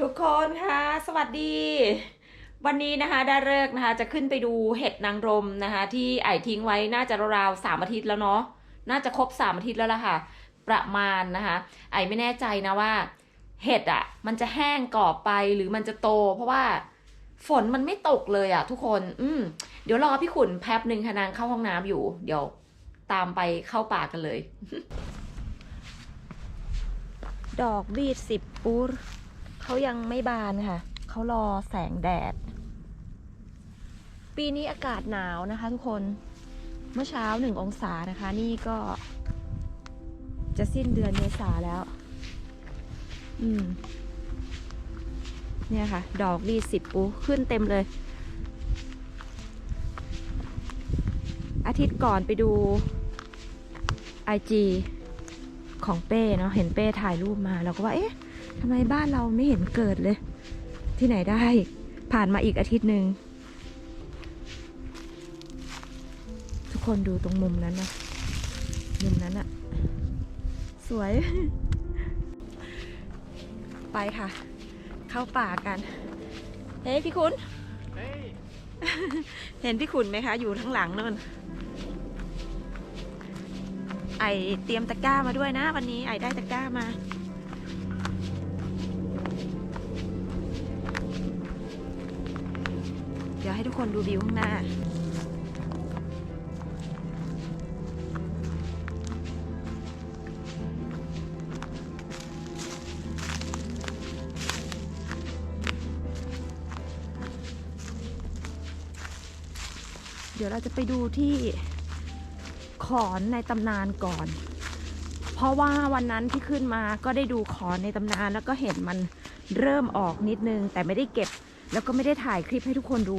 ทุกคนค่ะ สวัสดี วันนี้นะคะได้เลิกนะคะจะขึ้นไปดูเห็ดนางรมนะคะ ที่ไอทิ้งไว้น่าจะราวๆสามอาทิตย์แล้วเนาะน่าจะครบสามอาทิตย์แล้วล่ะค่ะ ประมาณนะคะ ไอไม่แน่ใจนะว่า เห็ดอะ่ะ มันจะแห้งกรอบไปหรือมันจะโต เพราะว่าฝนมันไม่ตกเลยอะ่ะ ทุกคน อืมเดี๋ยวรอพี่ขุนแป๊บหนึ่งค่ะนางเข้าห้องน้ำอยู่ เดี๋ยวตามไปเข้าป่ากันเลย ดอกบีดสิบปูร เขายังไม่บานค่ะ เขารอแสงแดด ปีนี้อากาศหนาวนะคะทุกคน เมื่อเช้าหนึ่งองศานะคะ นี่ก็ จะสิ้นเดือนเมษาแล้ว อืม เนี่ยค่ะ ดอกบีสิบปูขึ้นเต็มเลย อาทิตย์ก่อนไปดูไอจีของเป้เนาะ เห็นเป้ถ่ายรูปมาเราก็ว่า เอ๊ะ ทำไมบ้านเราไม่เห็นเกิดเลย ที่ไหนได้ ผ่านมาอีกอาทิตย์หนึ่ง ทุกคนดูตรงมุมนั้นนะ มุมนั้นอะสวย ไปค่ะ เข้าป่ากัน เฮ้ยพี่คุณเฮ้ยเห็นพี่ขุนไหมคะ อยู่ทั้างหลังนู่นไอเตรียมตะกร้ามาด้วยนะ วันนี้ไอได้ตะกร้ามา ให้ทุกคนดูวิวข้างหน้า เดี๋ยวเราจะไปดูที่ขอนในตำนานก่อน เพราะว่าวันนั้นที่ขึ้นมาก็ได้ดูขอนในตำนานแล้วก็เห็นมันเริ่มออกนิดนึงแต่ไม่ได้เก็บ แล้วก็ไม่ได้ถ่ายคลิปให้ทุกคนดู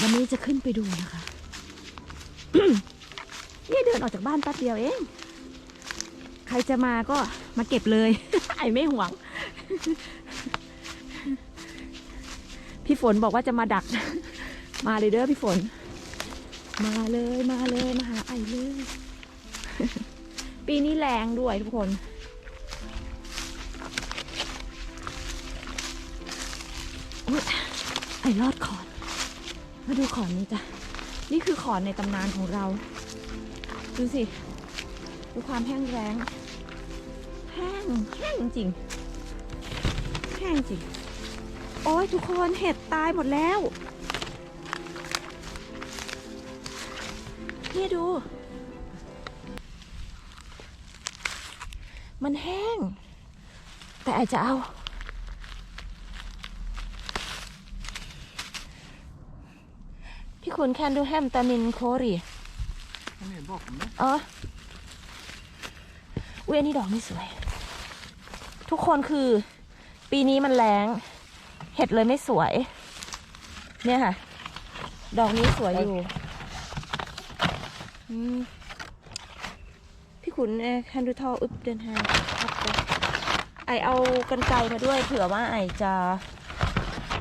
วันนี้จะขึ้นไปดูนะคะ นี่เดินออกจากบ้านแป๊บเดียวเอง ใครจะมาก็มาเก็บเลย ไอไม่หวง พี่ฝนบอกว่าจะมาดัก มาเลยเด้อพี่ฝน มาเลยมาเลยมาหาไอเลย ปีนี้แรงด้วยทุกคน ไอรอดขอน มาดูขอนนี้จ้ะ นี่คือขอนในตำนานของเรา ดูสิ ดูความแห้งแรงแห้งแห้งจริง แห้งจริง โอ้ยทุกคนเห็ดตายหมดแล้วนี่ดู มันแห้ง แต่อาจจะเอา คุณแคนดูแฮมตานินโครีไม่เห็นบอกผมนะเอออุ้ยอันนี้ดอกนี่สวย ทุกคนคือ ปีนี้มันแรงเห็ดเลยไม่สวย เนี่ยค่ะ ดอกนี้สวยอยู่อืมพี่ขุนเอ่อคันดูทออึบเดินทางครับไปไอเอากันไกลมาด้วย เผื่อว่าไอจะ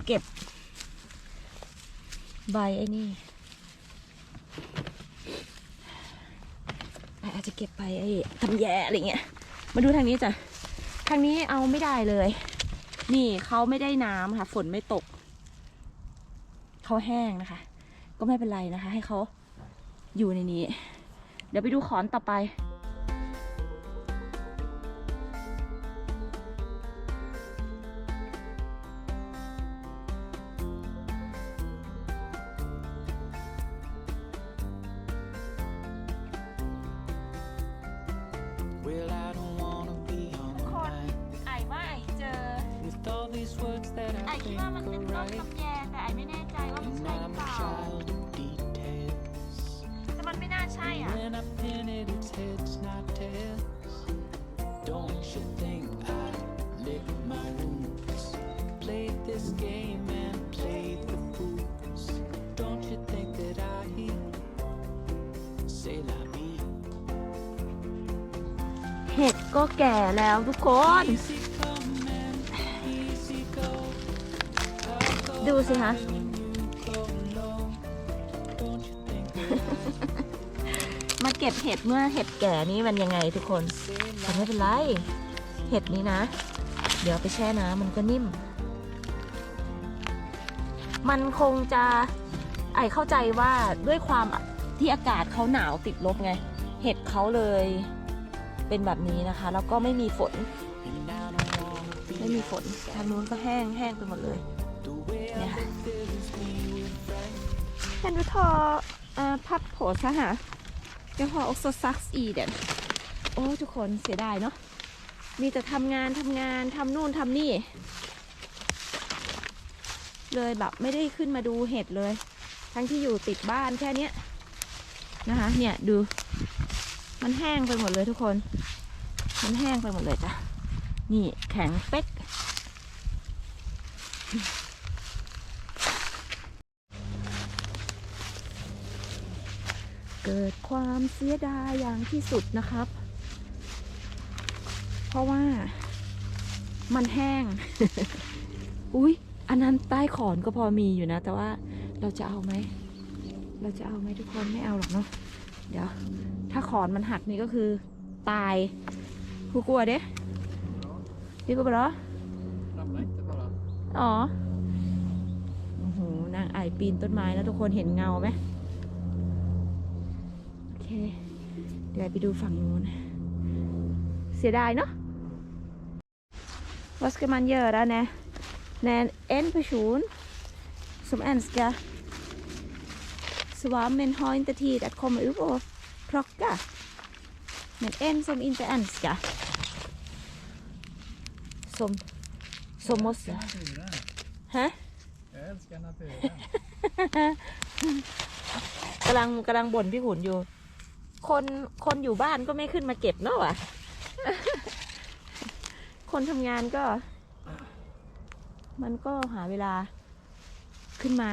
เก็บใบไอ้นี่ อา จะเก็บไปไอ้ทำแย่อะไรเงี้ย มาดูทางนี้จ้ะ ทางนี้เอาไม่ได้เลย นี่เขาไม่ได้น้ำค่ะ ฝนไม่ตก เขาแห้งนะคะ ก็ไม่เป็นไรนะคะ ให้เขาอยู่ในนี้ เดี๋ยวไปดูขอนต่อไป เห็ดก็แก่แล้วทุกคน ดูสิคะมาเก็บเห็ดเมื่อเห็ดแก่นี้มันยังไงทุกคนแต่ไม่เป็นไร เห็ดนี้นะ เดี๋ยวไปแช่น้ำมันก็นิ่ม มันคงจะไอเข้าใจว่าด้วยความที่อากาศเขาหนาวติดลบไง เห็ดเขาเลย เป็นแบบนี้นะคะ แล้วก็ไม่มีฝน And I don't wanna be ไม่มีฝนทางนู้นก็แห้งแห้งไปหมดเลย the way เนี่ยค่ะ fills me with fright. kan du ta uh, pappåsar här? Jag har också sax i den. โอ้ทุกคนเสียดายเนาะมีแต่ทำงานทำงานทำนู่นทำนี่ เลยแบบไม่ได้ขึ้นมาดูเห็ดเลย ทั้งที่อยู่ติดบ้านแค่เนี้ยนะคะ เนี่ยดู มันแห้งไปหมดเลยทุกคน มันแห้งไปหมดเลยจ้ะ นี่แข็งเป๊ก เกิดความเสียดายอย่างที่สุดนะครับ เพราะว่ามันแห้ง อุ๊ยอันนั้นใต้ขอนก็พอมีอยู่นะ แต่ว่าเราจะเอาไหม เราจะเอาไหมทุกคนไม่เอาหรอกเนาะ เดี๋ยว ถ้าขอนมันหักนี่ก็คือตาย กูกลัวเด้พี่กูปะเหรอ Ramla inte bara. อ๋อโอ้โหนางไอปีนต้นไม้แล้วทุกคนเห็นเงาไหมโอเค เดี๋ยวไปดูฝั่งนู้นเสียดายเนาะ Vad ska man göra när, när en person som älskar svammen har inte tid att komma upp och plocka? Men en som inte älskar som, som måste... naturen. Hä? Jag älskar naturen. กำลังกำลังบ่นพี่ขุนอยู่ คนคนอยู่บ้านก็ไม่ขึ้นมาเก็บเนาะวะ คนทำงานก็ มันก็หาเวลาขึ้นมา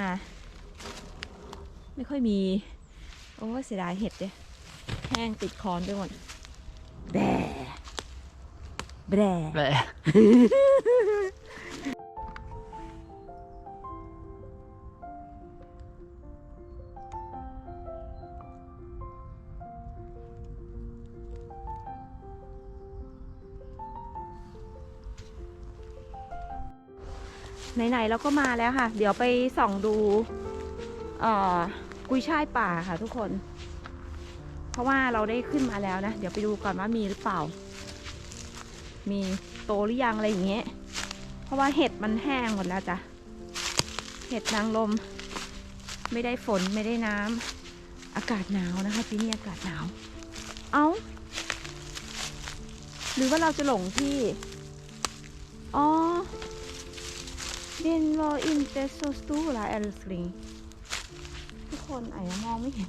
ไม่ค่อยมี โอ้ยเสียดายเห็ดเลยแห้งติดคอนไปหมดแบร่แบร่ Nej. ไหนๆเราก็มาแล้วค่ะ เดี๋ยวไปส่องดูเอ่อกุยช่ายป่าค่ะทุกคน เพราะว่าเราได้ขึ้นมาแล้วนะ เดี๋ยวไปดูก่อนว่ามีหรือเปล่า มีโตหรือยังอะไรอย่างเงี้ย เพราะว่าเห็ดมันแห้งหมดแล้วจ้ะ เห็ดนางลม ไม่ได้ฝนไม่ได้น้ำอากาศหนาวนะคะที่นี่อากาศหนาว เอา้า หรือว่าเราจะหลงที่ อ๋อ Den var inte så stora älskling ทุกคนไอ้มองไม่เห็น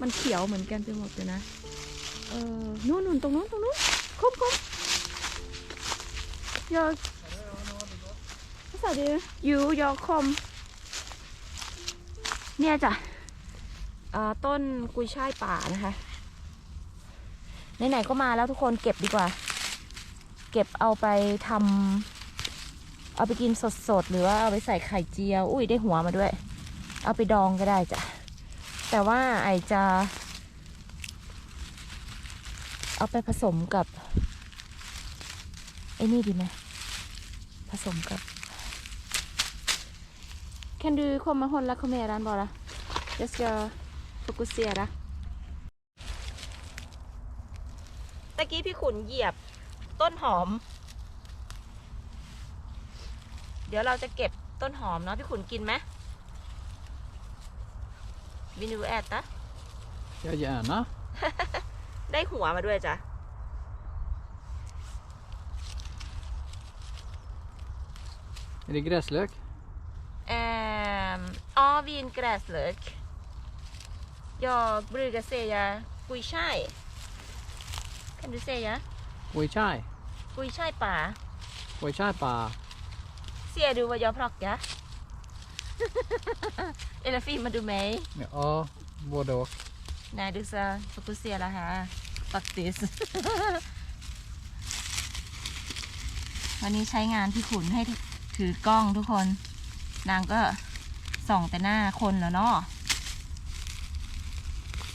มันเขียวเหมือนกันไปหมดเลยนะ เออนู่นนู่นตรงนู้นตรงนู้นคุ้มคุ้ม jag vad sa du jo jag kom เนี่ยจ้ะต้นกุยช่ายป่านะคะไหนๆก็มาแล้วทุกคนเก็บดีกว่า เก็บเอาไปทำเอาไปกินสดๆ หรือว่าเอาไปใส่ไข่เจียว อุ้ยได้หัวมาด้วย เอาไปดองก็ได้จ้ะ แต่ว่าไอจะ เอาไปผสมกับ ไอ้นี่ดีไหม ผสมกับ Kan du komma och hålla kameran bara? Jag ska fokusera. ตะกี้พี่ขุนเหยียบต้นหอม เดี๋ยวเราจะเก็บต้นหอมเนาะพี่ขุนกินไหมวินูแอดนะ Ja, gärna. ได้หัวมาด้วยจ้ะ Är det gräslök? Ehm, ja, vingräslök. Jag brukar säga กุยช่าย Kan du säga? Oi chai. กุยช่ายป่า Oi chai pa. Ser du vad jag plockar? Eller filmar du mig? Ja, både och. Nej, du ska fokusera här faktiskt. วันนี้ใช้งานพี่ขุนให้ ถือกล้องทุกคน นางก็ส่องแต่หน้าคนแล้วเนาะ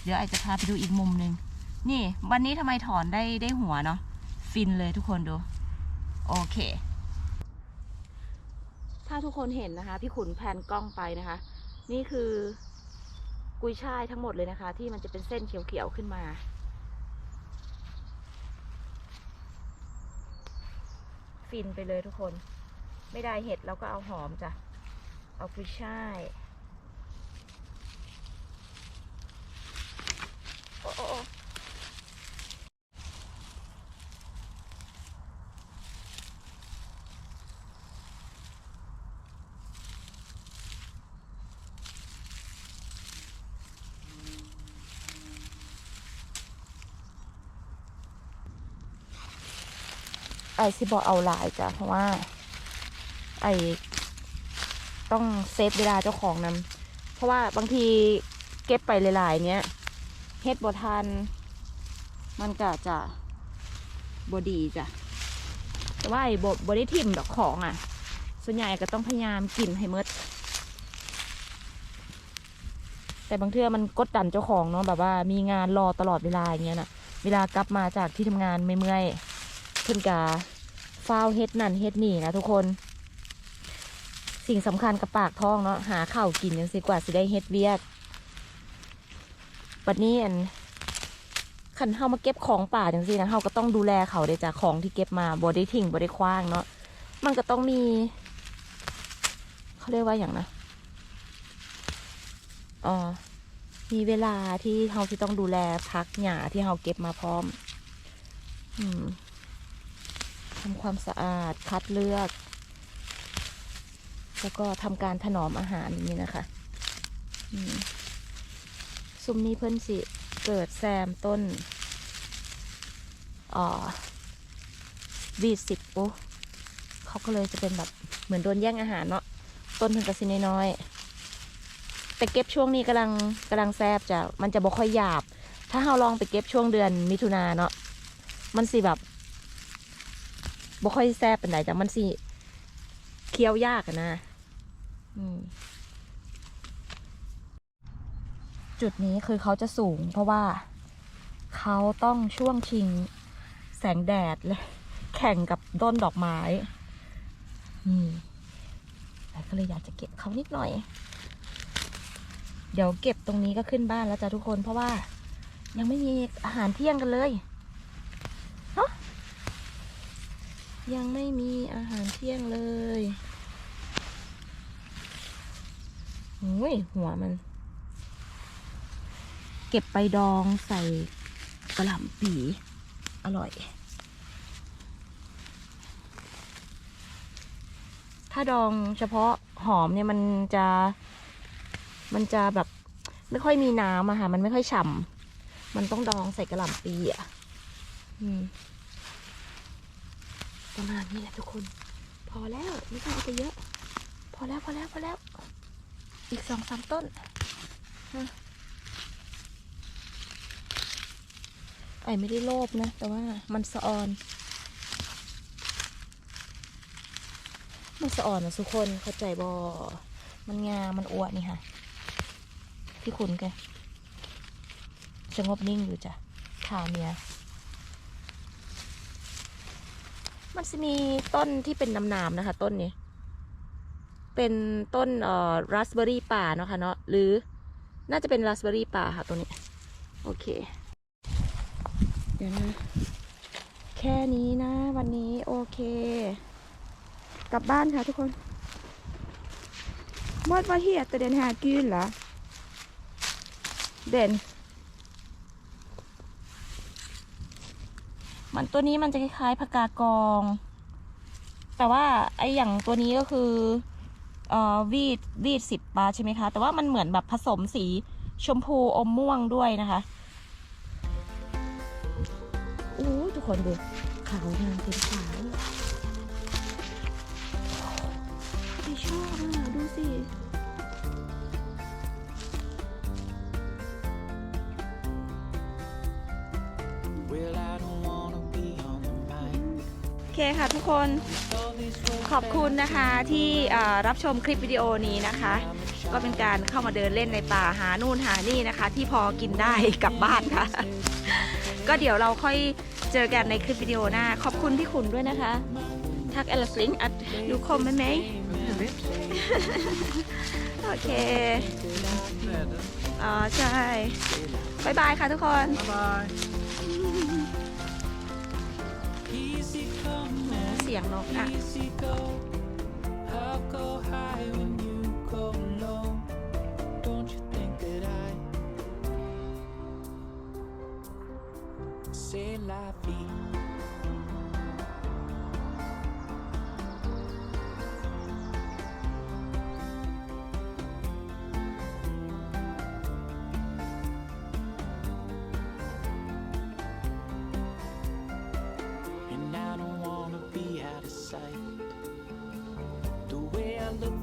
เดี๋ยวไอจะพาไปดูอีกมุมหนึ่งนี่ วันนี้ทำไมถอนได้ได้หัวเนาะฟินเลยทุกคนดู โอเค ถ้าทุกคนเห็นนะคะ พี่ขุนแพนกล้องไปนะคะ นี่คือกุยช่ายทั้งหมดเลยนะคะ ที่มันจะเป็นเส้นเขียวๆขึ้นมาฟินไปเลยทุกคน ไม่ได้เห็ดเราก็เอาหอมจ้ะ เอากุยช่ายโอ้โอ้โอ้ไอซิบอกเอาหลายจ้ะเพราะว่า ไอต้องเซฟเวลาเจ้าของนำเพราะว่าบางทีเก็บไปหลาย ๆ เนี้ยเฮ็ดบทันมันก็จะบดีจ้ะแต่ว่าไอ้บบบได้ทิมดอกของอะ ส่วนใหญ่ก็ต้องพยายามกินให้หมดแต่บางเทื่อมันกดดันเจ้าของเนาะแบบว่ามีงานรอตลอดเวลาอย่างเงี้ยน่ะ เวลากลับมาจากที่ทำงานเมื่อยๆเพิ่นกาฟ้าวเฮ็ดนั่นเฮ็ดนี่นะทุกคน สิ่งสำคัญกับปากท้องเนาะหาข้าวกินยังสิกว่าสิได้เฮ็ดเวียกปัดนี้อันขันเฮามาเก็บของป่าจังสินะเฮาก็ต้องดูแลเขาเดยจากของที่เก็บมาบ่ได้ทิ้งบ่ได้คว้างเนาะมันก็ต้องมี เขาเรียกว่าอย่างนะอ๋อมีเวลาที่เฮาที่ต้องดูแลพักหญ้าที่เฮาเก็บมาพร้อม อืมทำความสะอาดคัดเลือก แล้วก็ทำการถนอมอาหารอย่างนี้นะคะซุ้มนี้เพิ่นสิเกิดแซมต้นอ่อวีดสิบปุ๊เขาก็เลยจะเป็นแบบเหมือนโดนแย่งอาหารเนาะต้นเพิ่นกระสินน้อยแต่เก็บช่วงนี้กำลังกำลังแซบจะมันจะบ่ค่อยหยาบ ถ้าเราลองไปเก็บช่วงเดือนมิถุนาเนาะมันสิแบบบ่ค่อยแซบเป็นไรแต่มันสิ เคี้ยวยากนะจุดนี้คือเขาจะสูง เพราะว่าเขาต้องช่วงชิงแสงแดดเลยแข่งกับต้นดอกไม้อืมแต่ก็เลยอยากจะเก็บเขานิดหน่อย เดี๋ยวเก็บตรงนี้ก็ขึ้นบ้านแล้วจ้ะทุกคนเพราะว่ายังไม่มีอาหารเที่ยงกันเลยเนาะ ยังไม่มีอาหารเที่ยงเลยโอ้ยหัวมัน เก็บไปดองใส่กระหล่ำปีอร่อย ถ้าดองเฉพาะหอมเนี่ยมันจะ มันจะแบบไม่ค่อยมีน้ำอะค่ะ มันไม่ค่อยฉ่ำมันต้องดองใส่กระหล่ำปีอะอืม ประมาณนี้แหละทุกคน พอแล้วไม่ต้องเอาไปเยอะ พอแล้วพอแล้วพอแล้ว อีกสองสามต้นฮะไอ้ไม่ได้โลภนะ แต่ว่ามันสะออน มันสะอ่อนนะทุกคนเข้าใจบอมันงามมันอวดนี่ค่ะพี่คุณแกสงบนิ่งอยู่จ้ะขาเมีย มันจะมีต้นที่เป็นน้ำๆนะคะ ต้นนี้ เป็นต้นเอ่อราสเบอรี่ป่าเนาะค่ะเนาะหรือน่าจะเป็นราสเบอรี่ป่าค่ะ ตัวนี้ โอเค เดี๋ยวนะ แค่นี้นะ วันนี้โอเค กลับบ้านค่ะทุกคนมดว่าเฮียแต่เดนหากินเหรอเด่น มันตัวนี้มันจะคล้ายๆผักกากอง แต่ว่าไออย่างตัวนี้ก็คือเอ่อวีดวีดสิบบาใช่ไหมคะ แต่ว่ามันเหมือนแบบผสมสีชมพูอมม่วงด้วยนะคะโอ้ทุกคนดูขาวงามเป็นขาวไม่ชอบอะดูสิ เคค่ะทุกคน All these roads ขอบคุณนะคะที่เอ่อรับชมคลิปวิดีโอนี้นะคะ ก็เป็นการเข้ามาเดินเล่นในป่าหานู่นหานี่นะคะ ที่พอกินได้กลับบ้านค่ะ ก็เดี๋ยวเราค่อยเจอกันในคลิปวิดีโอหน้า ขอบคุณพี่ขุนด้วยนะคะ ทักเอลสลิงอัดดูคมไหมไหมโอเค Väder. อ๋อใช่บายบายค่ะทุกคน Bye bye. Easy สียงนกอะ easy go. I'll go high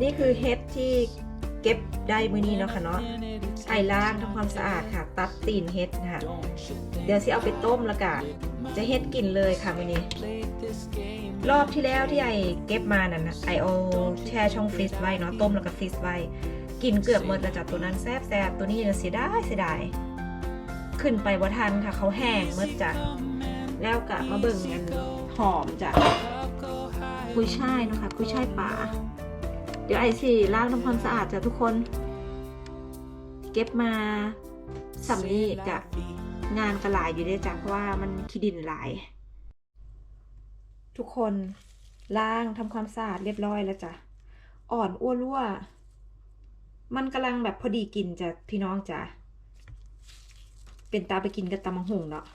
นี่คือเฮ็ดที่เก็บได้มื้อนี้เนาะค่ะเนาะไอล้างทำความสะอาดค่ะ ตัดตีนเฮ็ดนะคะเดี๋ยวสิเอาไปต้มล้วก็จะเฮ็ดกินเลยค่ะมื้อนี้ รอบที่แล้วที่ไอเก็บมานั่นนะไอเอาแช่ช่องฟรีซไว้เนาะต้มแล้วก็ฟรีซไว้กินเกือบหมดแล้วจ้ะตัวนั้นแซ่บแซ่บตัวนี้เนี่ยเสียดายเสียดายขึ้นไปบ่ทันค่ะ เขาแห้งหมดจ้ะแล้วก็มาเบิ่งกันหอมจ้ะกุยช่ายเนาะค่ะกุยช่ายป่า เดี๋ยวไอสิล้างทำความสะอาดจ้ะทุกคน เก็บมาสำนีกะงานก็หลายอยู่เด้จ้ะเพราะว่ามันขี้ดินหลาย ทุกคนล้างทำความสะอาดเรียบร้อยแล้วจ้ะอ่อนอ้วนรั่ว มันกำลังแบบพอดีกินจ้ะพี่น้องจ้ะเป็นตาไปกินกับตำมังหงเนาะ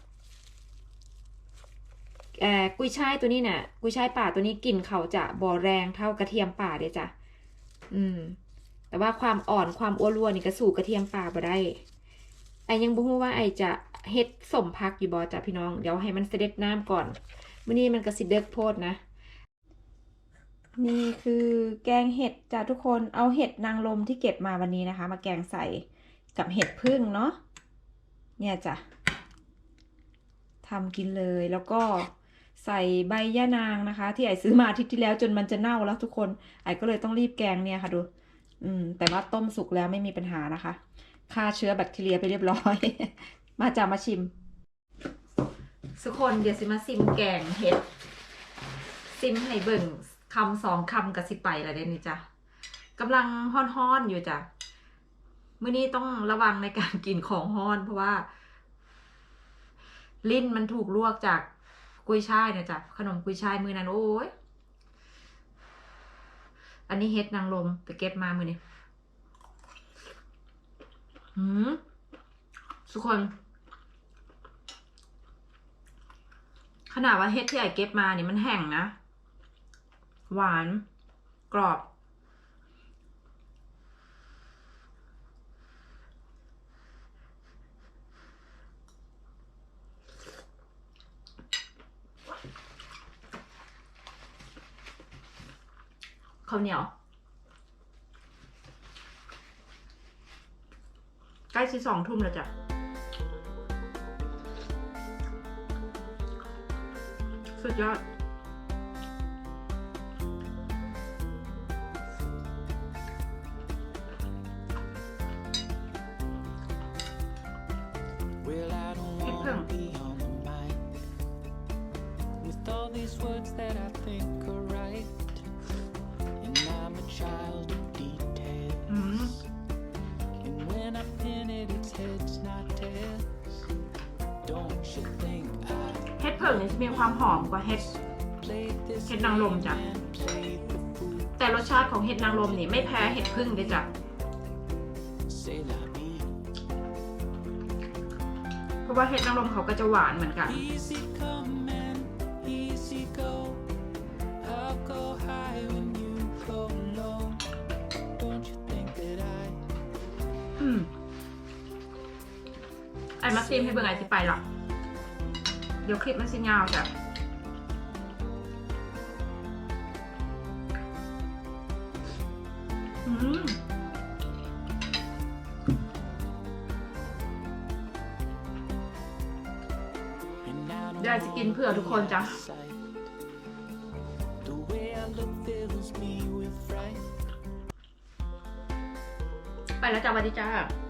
เอ่อกุ้ยช่ายตัวนี้เนี่ยกุ้ยช่ายป่าตัวนี้กลิ่นเขาจะบ่อแรงเท่ากระเทียมป่าเด้จ้ะ อืม แต่ว่าความอ่อนความอ้วนรัวนี่ก็สู่กระเทียมป่าบ่ได้ ไอยังบ่ฮู้ว่าไอจะเฮ็ดสมพักอยู่บ่จ้ะพี่น้อง เดี๋ยวให้มันเสด็จน้ำก่อนมื้อนี้มันก็สิเด็กโพดนะ นี่คือแกงเห็ดจ้ะทุกคน เอาเห็ดนางรมที่เก็บมาวันนี้นะคะ มาแกงใส่กับเห็ดพึ่งเนาะ เนี่ยจ้ะทำกินเลยแล้วก็ ใส่ใบย่านางนะคะ ที่ไอซื้อมาอาทิตย์ที่แล้วจนมันจะเน่าแล้วทุกคนไอก็เลยต้องรีบแกงเนี่ยค่ะดู อืม แต่ว่าต้มสุกแล้วไม่มีปัญหานะคะฆ่าเชื้อแบคทีเรียไปเรียบร้อย มาจ้ามาชิมทุกคนเดี๋ยวสิมาซิมแกงเห็ดซิมให้เบิ่งคำสองคำกับสิไปละเด่นนี่จ้ะกำลังฮ้อนๆอยู่จ้ะมื้อนี้ต้องระวังในการกินของฮ้อนเพราะว่า ลิ้นมันถูกลวกจาก กุยช่ายเนี่ยจ้ะขนมกุยช่ายมือนั้นโอ้ยอันนี้เฮ็ดนางลมไปเก็บมามือนี่หืมทุกคน ขนาดว่าเฮ็ดที่ไอเก็บมาเนี่ยมันแห้งนะ หวาน กรอบ ข้าวเหนียวใกล้สิสองทุ่มแล้วจ้ะสุดยอด เห็ดเผิ่งนี่จะมีความหอมกว่าเห็ดเห็ดนางรมจ้ะ แต่รสชาติของเห็ดนางรมนี่ไม่แพ้เห็ดพึ่งเลยจ้ะเพราะว่าเห็ดนางรมเขาก็จะหวานเหมือนกันอืมไอ้มาซีมให้เบิ่งไอ้สิไปหรอ เดี๋ยวคลิปมันสิยาวจ้ะอืม And I don't ยายจะกินเผื่อทุกคนจ้ะ ไปแล้วจ้าสวัสดีจ้า